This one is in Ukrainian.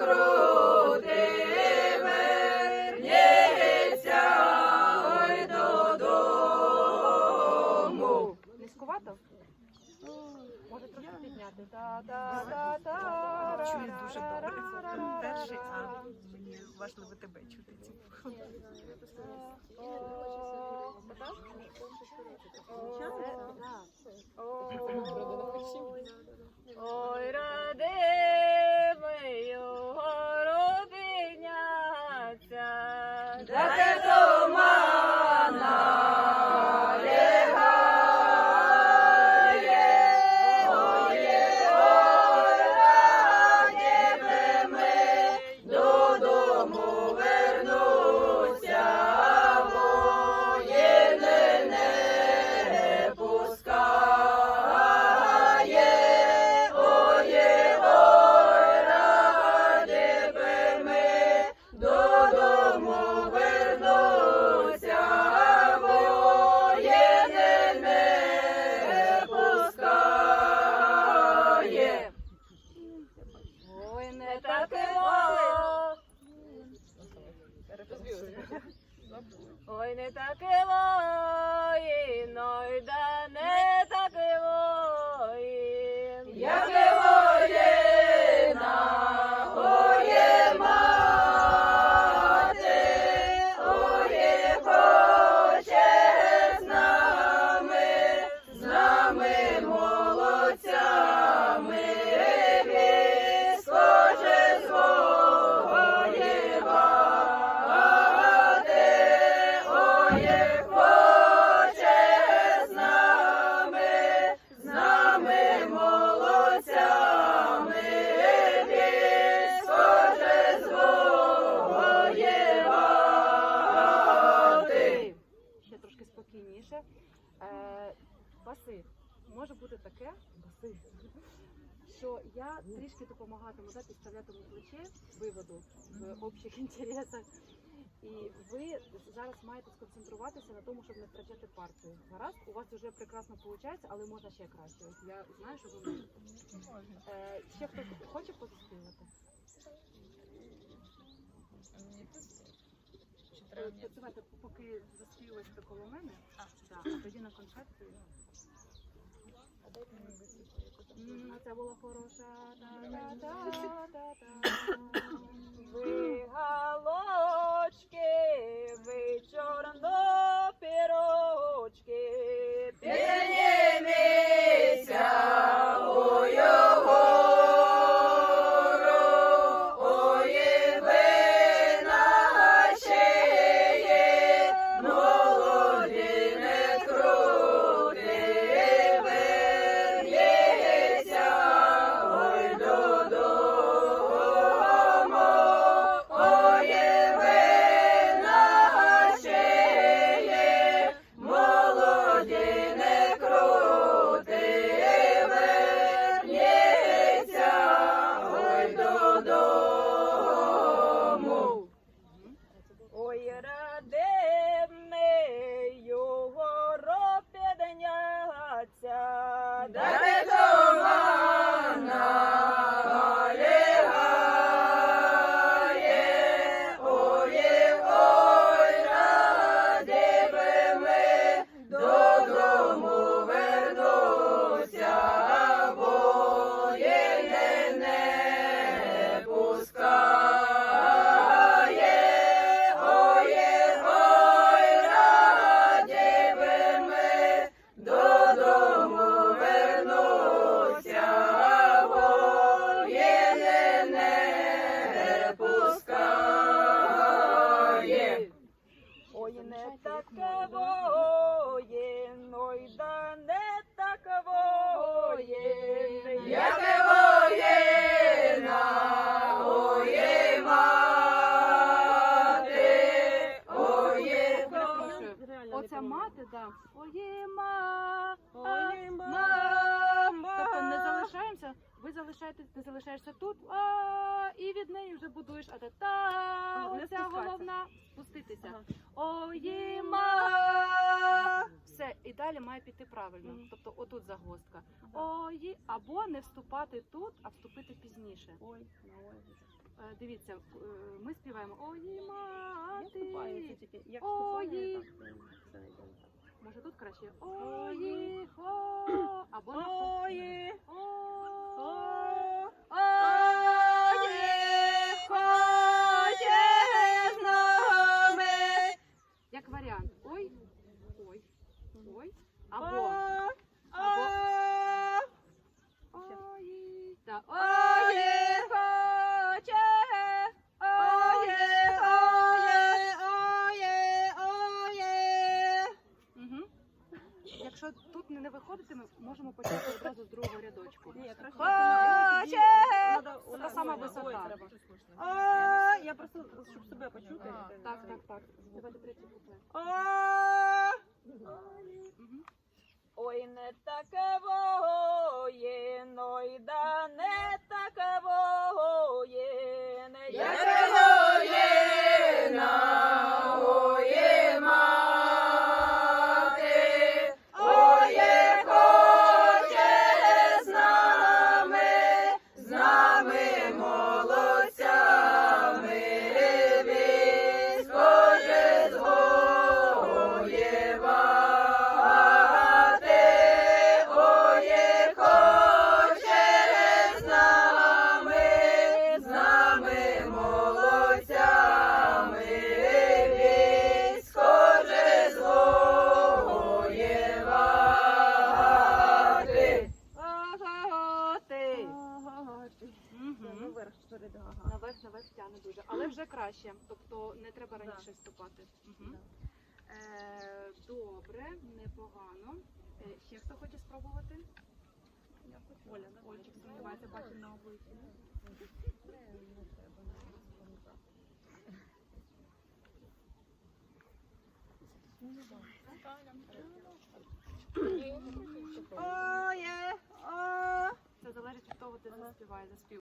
крути, вернеться ой додому. Низькувато? Може трошки підняти. Чую дуже добре. Це а мені важливо тебе чути. Ой, родимою Ой, не таке воїн, допомагатиму, да, підставлятиму плече виводу в общих інтересах. І ви зараз маєте сконцентруватися на тому, щоб не втрачати партію. Гаразд, у вас вже прекрасно виходить, але можна ще краще. Ось я знаю, що ви можете. Е, ще хтось хоче позаспівати? Е, Давайте, поки заспівуєте коло мене, а, тоді на концерті. М, Це була хороша. Мати, да. Ой, ма, Ой, мама. Тобто не залишаємося, ви залишаєтесь, ти залишаєшся тут, а, і від неї вже будуєш а та та оця головна спуститися. Ага. Ой, ма. Все, і далі має піти правильно. Тобто отут загвоздка. Ой, або не вступати тут, а вступити пізніше. Ой, на ой. Е, Дивіться, е, ми співаємо Ої мати. Ої. Може тут краще Ої хо. Або. Ої, Ої, виходити, ми можемо почати одразу з другого рядочку. Хоче. Та сама висота. Я просто, щоб себе почути. Так, так, так. Давайте третій куплет. Ой, не таке воєно, й да не таке Угу. Наверх перед ага. Наверх, наверх тягне дуже. Але вже краще. Тобто не треба раніше вступати. Угу. Е, добре, непогано. Е, ще хто хоче спробувати? Оля. Ольчик сумнівається, бачив на обличчі. Це залежить від того, де заспіває заспів.